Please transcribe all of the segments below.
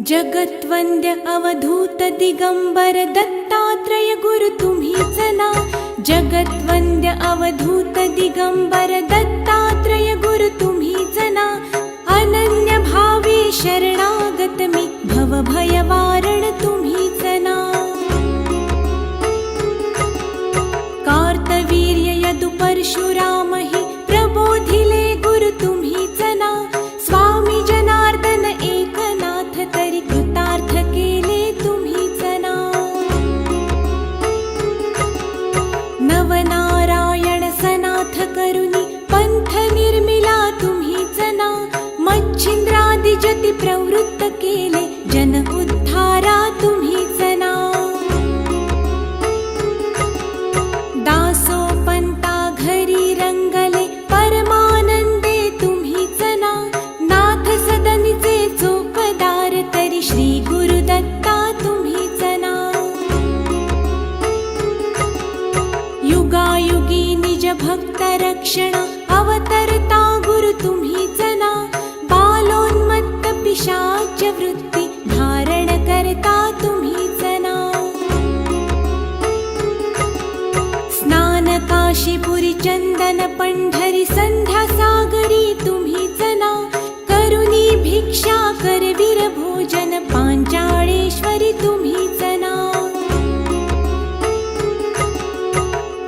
जगत्वन्द्य अवधूत दिगम्बर दत्तात्रय गुरु तुम्ही सना जगत्वन्द्य अवधूत दिगम्बर दत्तात्रय गुरु तु जना। अनन्यभावे शरणागतमिक् भव तुम्ही सना कार्तवीर्य यदु परशुरामहि केले जन उद्धारा तुम्हीच नाव दासो पंता घरी रंगले परमानंदे तुम्हीच ना नाथ सदनीचे चोपदार तरी श्री गुरुदत्ता तुम्हीच ना युगायुगी निज भक्त रक्षण अवतरता काशीपुरी चंदन पंढरी संध्या सागरी तुम्ही जना करुणी भिक्षा करवीर भोजन पांचाळेश्वरी तुम्ही जना.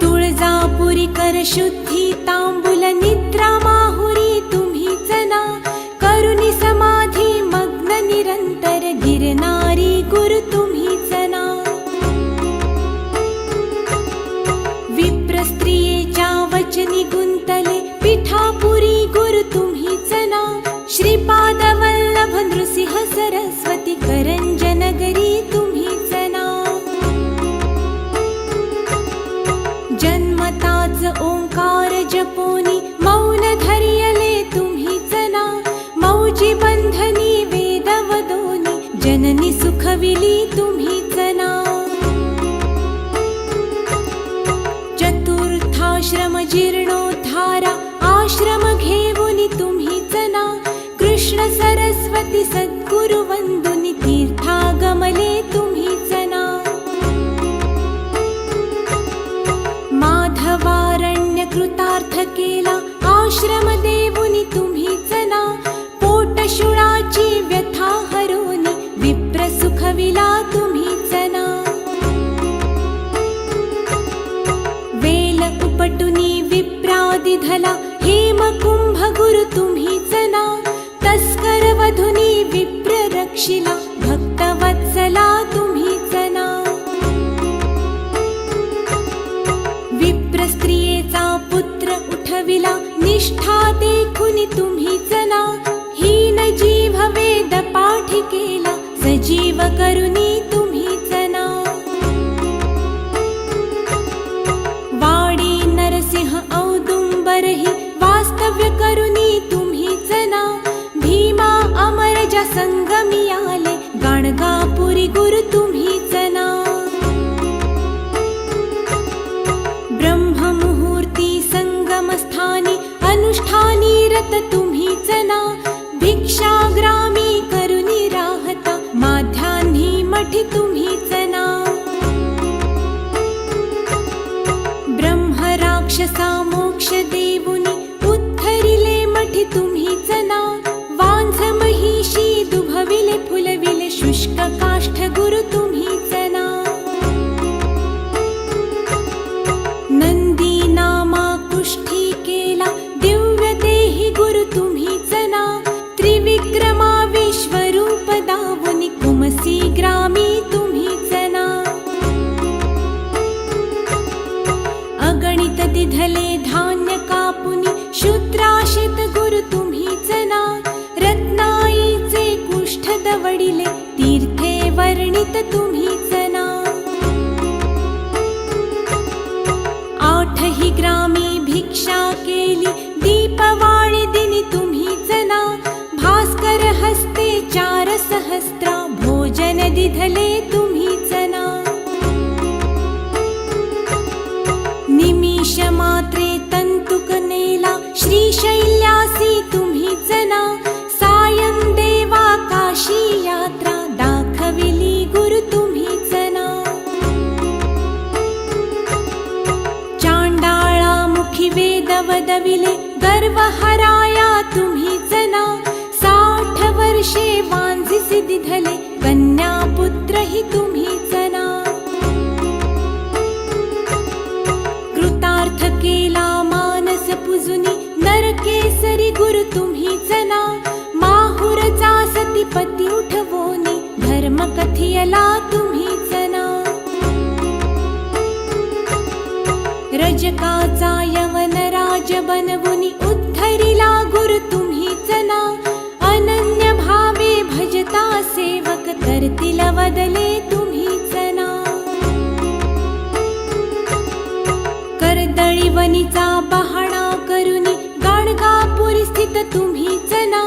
तुळजापुरी कर शुद्धी तांबुल निद्रा नृसिंह सरस्वती करंजनगरी तुम्हीच ना जन्मताच ओंकार जपोनी मौन धरियले तुम्हीच ना मौजी बंधनी वेदवदोनी जननी सुखविली तुम्ही प्रेम कुंभ गुरु तुम्ही जना तस्कर वधुनी विप्र रक्षिला भक्त वत्सला तुम्ही जना. विप्र स्त्रियेचा पुत्र उठविला निष्ठा देखुनी तुम्ही जना. हीन जीव वेद पाठ केला सजीव करुनी माध्यान्ही मठी धान्य कापुनी शूद्राशित गुरु तुम्हीच ना रत्नाईचे कुष्ठ दवडिले तीर्थे वर्णित तुम्हीच ना आठही ग्रामी भिक्षा केली दीपवाळी दिनी तुम्हीच ना भास्कर हस्ते चार सहस्त्रा भोजन दिधले तुम्ही पदविले गर्व हराया तुम्ही जना. साठ वर्षे वांझिसी दिधले कन्या पुत्र ही तुम्ही जना. कृतार्थ केला मानस पुजुनी नरकेसरी गुरु तुम्हीच ना माहुरचा सतीपती उठवोनी धर्म कथियला तुम्ही रजकाचा यवन राज बनवुनी उद्धरिला गुरु तुम्हीच ना अनन्य भावे भजता सेवक करतील वदले तुम्हीच ना करदळी वनीचा पहाणा करुनी गाणगापुरी स्थित तुम्हीच ना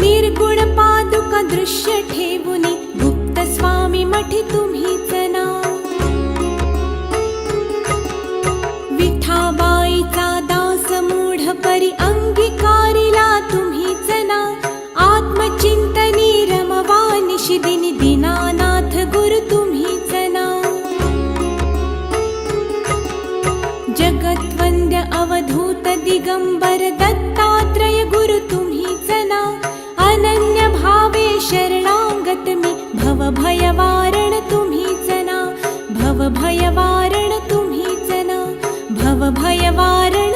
निर्गुण पादुका दृश्य ठेवुनी गुप्त स्वामी मठी तुम्हीच ना दिगंबर दत्तात्रय गुरु तुम्हीच ना अनन्य भावे शरणागत मी। भव भयवारण तुम्हीच ना भव भयवारण तुम्हीच ना भव भयवारण